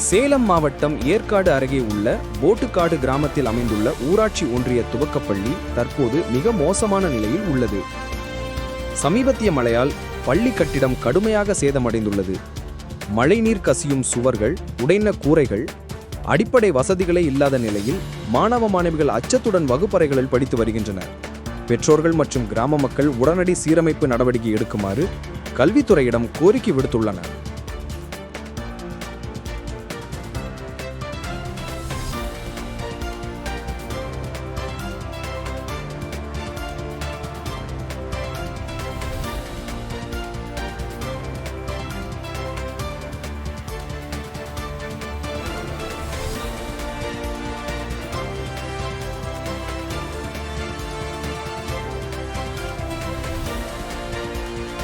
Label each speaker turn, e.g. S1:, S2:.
S1: சேலம் மாவட்டம் ஏற்காடு அருகே உள்ள போட்டுக்காடு கிராமத்தில் அமைந்துள்ள ஊராட்சி ஒன்றிய துவக்கப்பள்ளி தற்போது மிக மோசமான நிலையில் உள்ளது. சமீபத்திய மழையால் பள்ளி கட்டிடம் கடுமையாக சேதமடைந்துள்ளது. மழைநீர் கசியும் சுவர்கள் உடைந்த கூரைகள் அடிப்படை வசதிகளே இல்லாத நிலையில் மாணவ மாணவிகள் அச்சத்துடன் வகுப்பறைகளில் படித்து வருகின்றனர். பெற்றோர்கள் மற்றும் கிராம மக்கள் உடனடி சீரமைப்பு நடவடிக்கை எடுக்குமாறு கல்வித்துறையிடம் கோரிக்கை விடுத்துள்ளனர்.